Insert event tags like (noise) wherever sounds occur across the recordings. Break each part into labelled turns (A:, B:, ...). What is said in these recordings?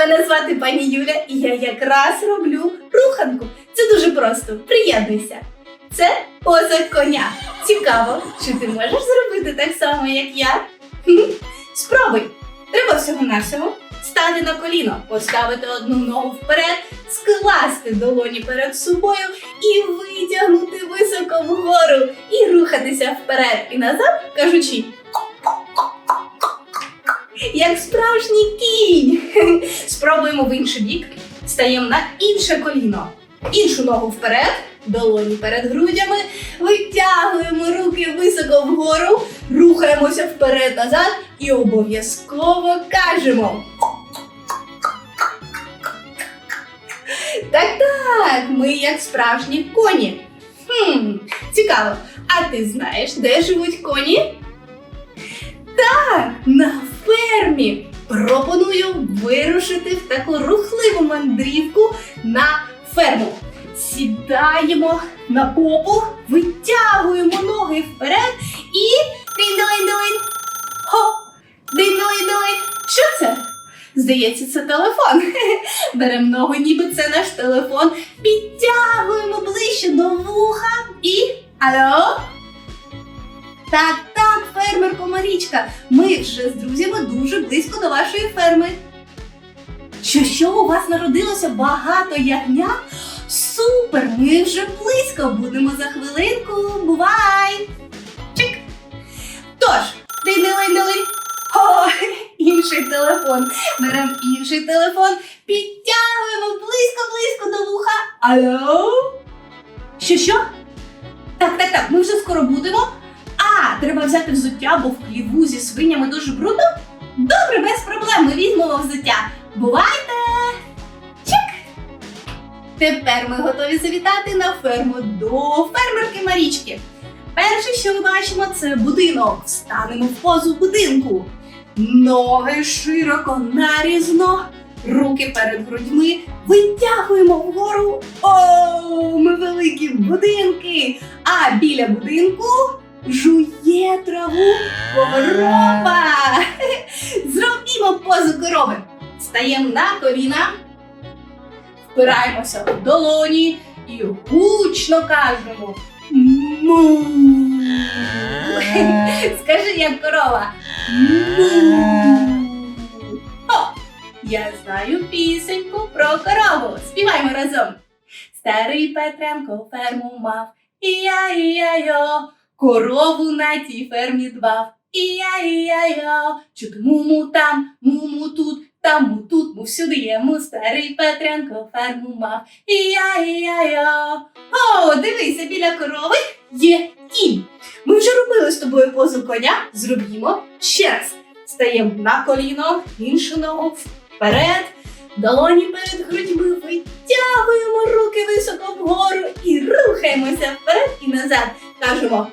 A: Мене звати пані Юля, і я якраз роблю руханку. Це дуже просто. Приєднуйся. Це поза коня. Цікаво, чи ти можеш зробити так само, як я? Хм, Спробуй. Треба всього-навсього стати на коліно, поставити одну ногу вперед, скласти долоні перед собою і витягнути високо вгору і рухатися вперед і назад, кажучи. Як справжній кінь. (laughs) Спробуємо в інший бік. Стаємо на інше коліно. Іншу ногу вперед, долоні перед грудями. Витягуємо руки високо вгору, рухаємося вперед-назад і обов'язково кажемо. Так, так, ми як справжні коні. Хм, цікаво. А ти знаєш, де живуть коні? Так, на фермі. Пропоную вирушити в таку рухливу мандрівку на ферму. Сідаємо на попу, витягуємо ноги вперед і динь-долинь-долинь. Хо! Динь-долинь-долинь. Що це? Здається, це телефон. (laughs) Беремо ногу, ніби це наш телефон, підтягуємо ближче до вуха і. Алло? Так, фермерко Марічка. Ми вже з друзями дуже близько до вашої ферми. Що що у вас народилося багато ягнят? Супер! Ми вже близько будемо за хвилинку. Бувай! Чик! Тож, динь-динь-динь. О, інший телефон. Беремо інший телефон, підтягуємо близько-близько до вуха. Алло? Що що? Так, так, так, ми вже скоро будемо. А, треба взяти взуття, бо в хліву зі свинями дуже брудно. Добре, без проблем, ми візьмемо взуття. Бувайте! Чик! Тепер ми готові завітати на ферму до фермерки Марічки. Перше, що ми бачимо, це будинок. Встанемо в позу будинку. Ноги широко нарізно, руки перед грудьми, витягуємо вгору. О, ми великі будинки! А біля будинку жує траву корова. (laughs) Зробімо позу корови. Стаємо на коліна, впираємося в долоні і гучно кажемо. Му. (laughs) Скажи, як корова. Му. О, я знаю пісеньку про корову. Співаємо разом. Старий Петренко ферму мав. І-я-і-я-йо. Корову на тій фермі дбав. І-я-і-я-йо. Чути муму там, муму тут. Там му тут, му всюди є му старий Петренко ферму мав. І-я-і-я-йо. О, дивися, біля корови є кінь. Ми вже робили з тобою позу коня. Зробімо ще раз. Стаємо на коліно, іншу ногу вперед, долоні перед грудьми, витягуємо руки високо вгору і рухаємося вперед і назад. Кажемо.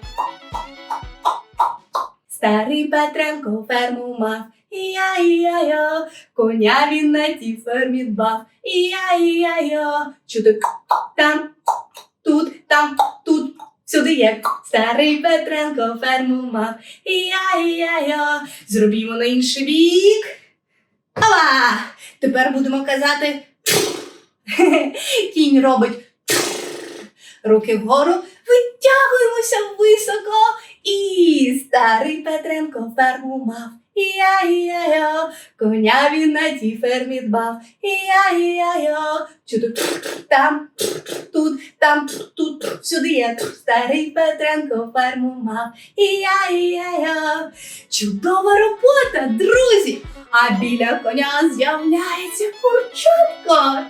A: Старий Петренко ферму мав. І-я-і-я-йо, коня він на тій фермі дбав. І-я-і-я-йо, чути там, тут, там, тут, сюди є. Старий Петренко ферму мав. І-я-і-я-йо, зробімо на інший бік. Ава! Тепер будемо казати. Кінь робить. Руки вгору, витягуємося високо. І старий Петренко ферму мав. І-я-і-я-йо, коня він на тій фермі дбав. І-я-і-я-йо, чути там, тут, там, тут, всюди є. Старий Петренко ферму мав. І-я-і-я-йо. Чудова робота, друзі! А біля коня з'являється курчатко.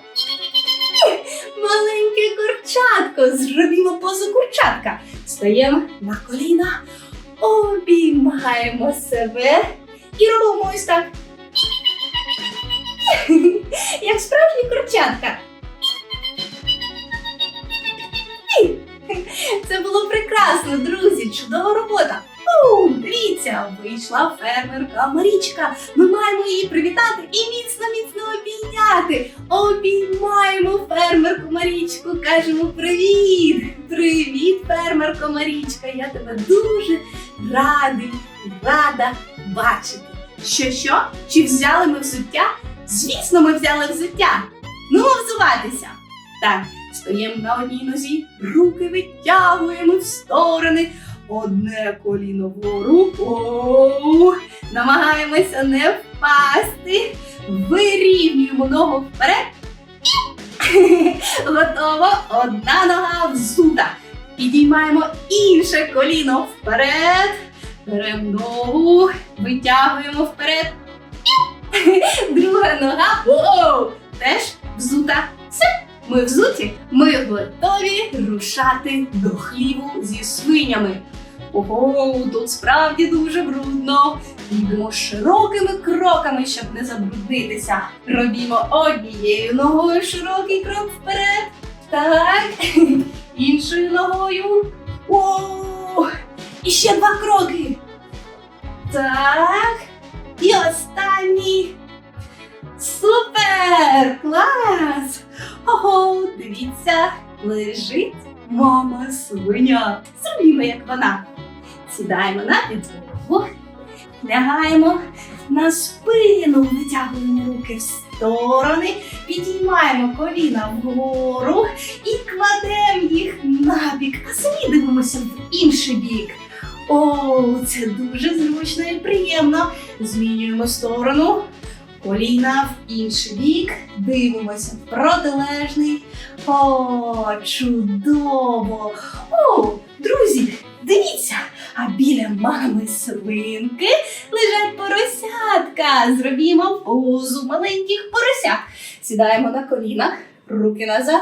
A: Маленьке курчатко. Зробімо позу курчатка. Стаємо на коліна, обіймаємо себе і робимо ось так. (laughs) Як справжні курчатка. Це було прекрасно, друзі! Чудова робота! У, дивіться, вийшла фермерка Марічка. Ми маємо її привітати і міцно-міцно обійняти. Обіймаємо фермерку Марічку, кажемо привіт! Привіт, фермерко Марічка! Я тебе дуже радий рада бачити. Що що? Чи взяли ми взуття? Звісно, ми взяли взуття. Ну, взуватися. Так, стоїмо на одній нозі, руки витягуємо в сторони. Одне коліно вгору. Намагаємося не впасти. Вирівнюємо ногу вперед. Готово. Одна нога взута. Підіймаємо інше коліно вперед. Беремо ногу, витягуємо вперед. (laughs) Друга нога. Воу! Теж взута. Все, ми взуті. Ми готові рушати до хліву зі свинями. Ого, тут справді дуже брудно. Йдемо широкими кроками, щоб не забруднитися. Робімо однією ногою широкий крок вперед. Так. (laughs) Іншою ногою. О! І ще два кроки. Так. І останній. Супер! Клас! Ого, дивіться, лежить мама свиня. Зробімо, як вона. Сідаємо на підлогу, лягаємо на спину, витягуємо руки в сторони, підіймаємо коліна вгору і кладемо їх на бік, а самі дивимося в інший бік. О, це дуже зручно і приємно. Змінюємо сторону. Коліна в інший бік, дивимося в протилежний. О, чудово! О, друзі, дивіться! А біля мами свинки лежать поросятка. Зробімо позу маленьких поросят. Сідаємо на колінах, руки назад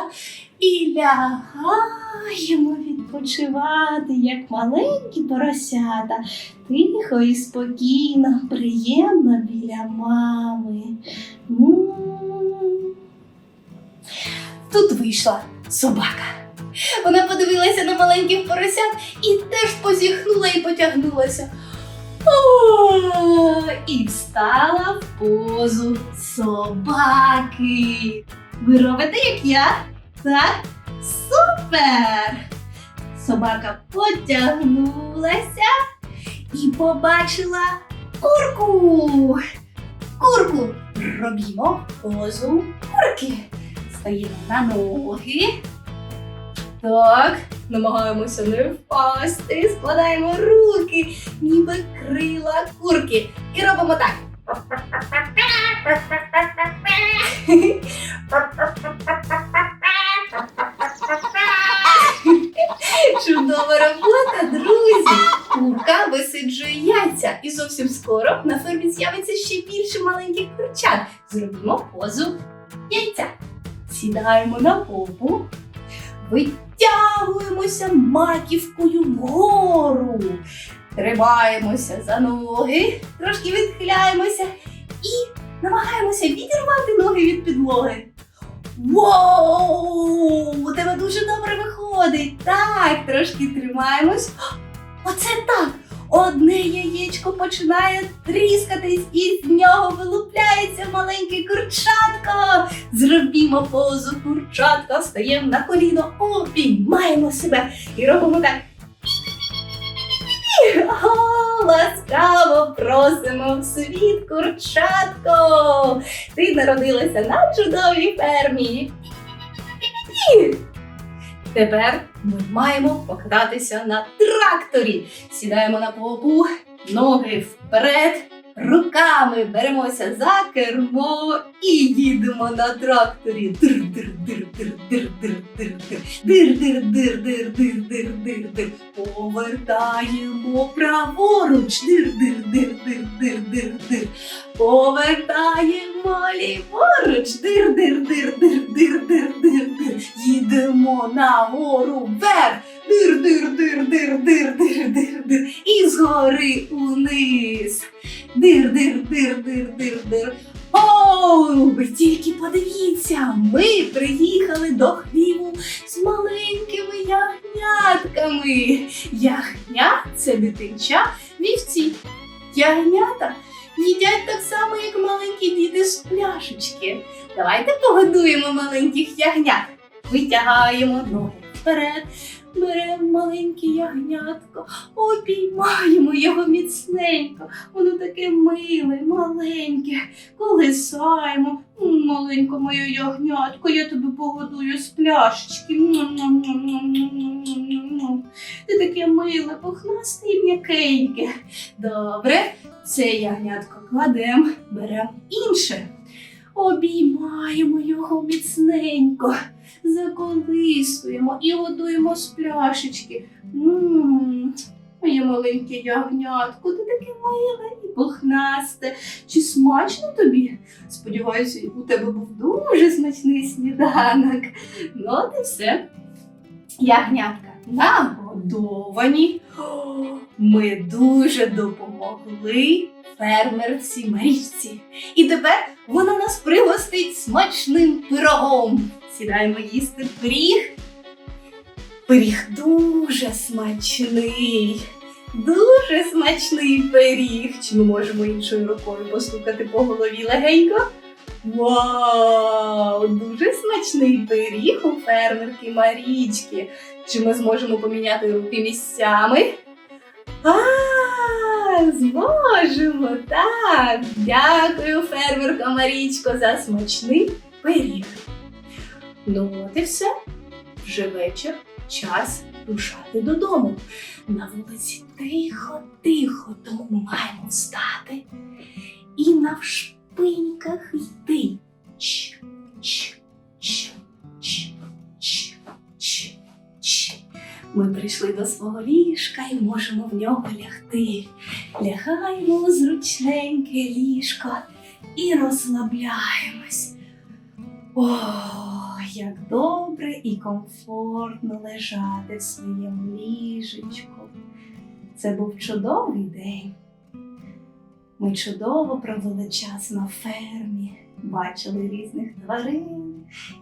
A: і лягаємо відпочивати, як маленькі поросята. Тихо і спокійно, приємно біля мами. Тут вийшла собака. Вона подивилася на маленьких поросят і теж позіхнула і потягнулася. І встала в позу собаки. Ви робите, як я? Так? Супер! Собака потягнулася і побачила курку. Курку робімо позу курки. Стаємо на ноги. Так, намагаємося не впасти, складаємо руки, ніби крила курки. І робимо так. Зовсім скоро на фермі з'явиться ще більше маленьких курчат. Зробімо позу яйця. Сідаємо на попу, витягуємося маківкою вгору, тримаємося за ноги, трошки відхиляємося і намагаємося відірвати ноги від підлоги. Воу! У тебе дуже добре виходить. Так, трошки тримаємось. Оце так. Одне яєчко починає тріскатись, і з нього вилупляється маленьке курчатко. Зробімо позу курчатка, стаємо на коліно, обіймаємо себе і робимо так. О, ласкаво просимо в світ, курчатко! Ти народилася на чудовій фермі. Тепер ми маємо покататися на тракторі. Сідаємо на попу, ноги вперед, руками беремося за кермо і їдемо на тракторі. Дир-дир-дир-дир-дир-дир-дир. Дир-дир-дир-дир-дир-дир-дир. Повертаємо праворуч. Дир-дир-дир-дир-дир-дир-дир. Повертаємо ліворуч. Дир-дир-дир-дир-дир-дир-дир. Їдемо нагору вверх. Дир-дир-дир-дир-дир-дир-дир. І згори униз. Дир-дир-дир-дир-дир-дир. О, ви тільки подивіться, ми приїхали до хліву з маленькими ягнятками. Ягня це дитинча вівці. Ягнята їдять так само, як маленькі діти з пляшечки. Давайте погодуємо маленьких ягнят. Витягаємо ноги вперед, беремо маленьке ягнятко, обіймаємо його міцненько. Воно таке миле, маленьке, колисаємо. Маленько моє ягнятко, я тебе погодую з пляшечки. Ти таке миле, пухнасте і м'якеньке. Добре, це ягнятко кладемо, беремо інше. Обіймаємо його міцненько, заколисуємо і годуємо з пляшечки. М, Моє маленьке ягнятко, ти таке миле і пухнасте. Чи смачно тобі? Сподіваюся, у тебе був дуже смачний сніданок. Ну, от і все. Ягнятка нагодовані. Ми дуже допомогли фермерці Марічці. І тепер вона нас пригостить смачним пирогом. Сідаємо їсти пиріг. Пиріг дуже смачний. Дуже смачний пиріг. Чи ми можемо іншою рукою постукати по голові легенько? Вау! Дуже смачний пиріг у фермерки Марічки. Чи ми зможемо поміняти руки місцями? А, зможемо, так. Дякую, фермерка Марічко, за смачний пиріг. Ну, от і все. Вже вечір, час рушати додому. На вулиці тихо, тихо, тому ми маємо встати і навшпиньках йти. Ч, ч, ч, ч, ч, ч, ч. Ми прийшли до свого ліжка і можемо в нього лягти. Лягаємо у зручненьке ліжко і розслабляємось. О, як добре і комфортно лежати в своєму ліжечку. Це був чудовий день. Ми чудово провели час на фермі, бачили різних тварин,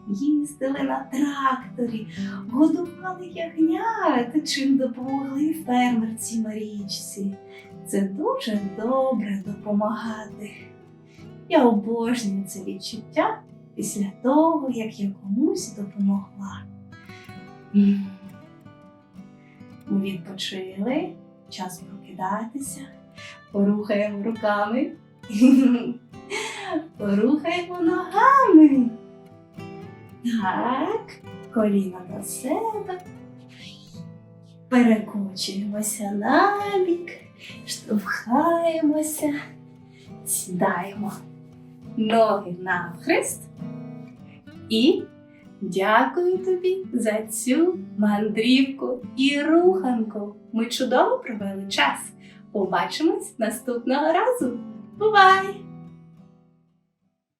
A: їздили на тракторі, годували ягнят, чим допомогли фермерці Марічці. Це дуже добре допомагати. Я обожнюю це відчуття після того, як я комусь допомогла. Ми відпочили, час прокидатися, порухаємо руками, порухаємо ногами. Так, коліна до себе. Перекочуємося набік, штовхаємося, сідаємо ноги навхрест. І дякую тобі за цю мандрівку і руханку. Ми чудово провели час. Побачимось наступного разу. Бувай!